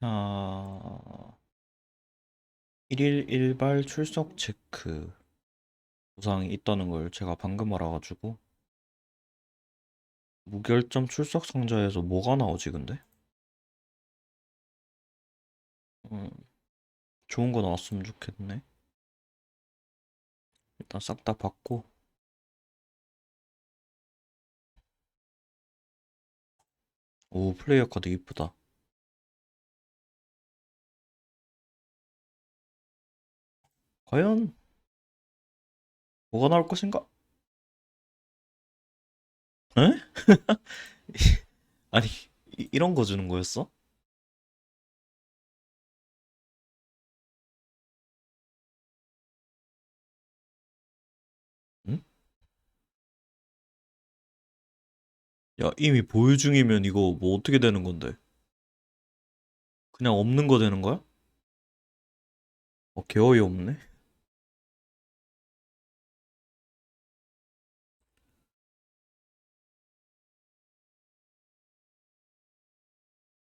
자, 1일 1발 출석 체크 보상이 있다는 걸 제가 방금 알아가지고 무결점 출석 상자에서 뭐가 나오지 근데? 음, 좋은 거 나왔으면 좋겠네. 일단 싹 다 받고 오 플레이어 카드 이쁘다. 과연 뭐가 나올 것인가? 에? 아니 이, 이런 거 주는 거였어? 응? 야 이미 보유 중이면 이거 뭐 어떻게 되는 건데? 그냥 없는 거 되는 거야? 어, 개 어이 없네.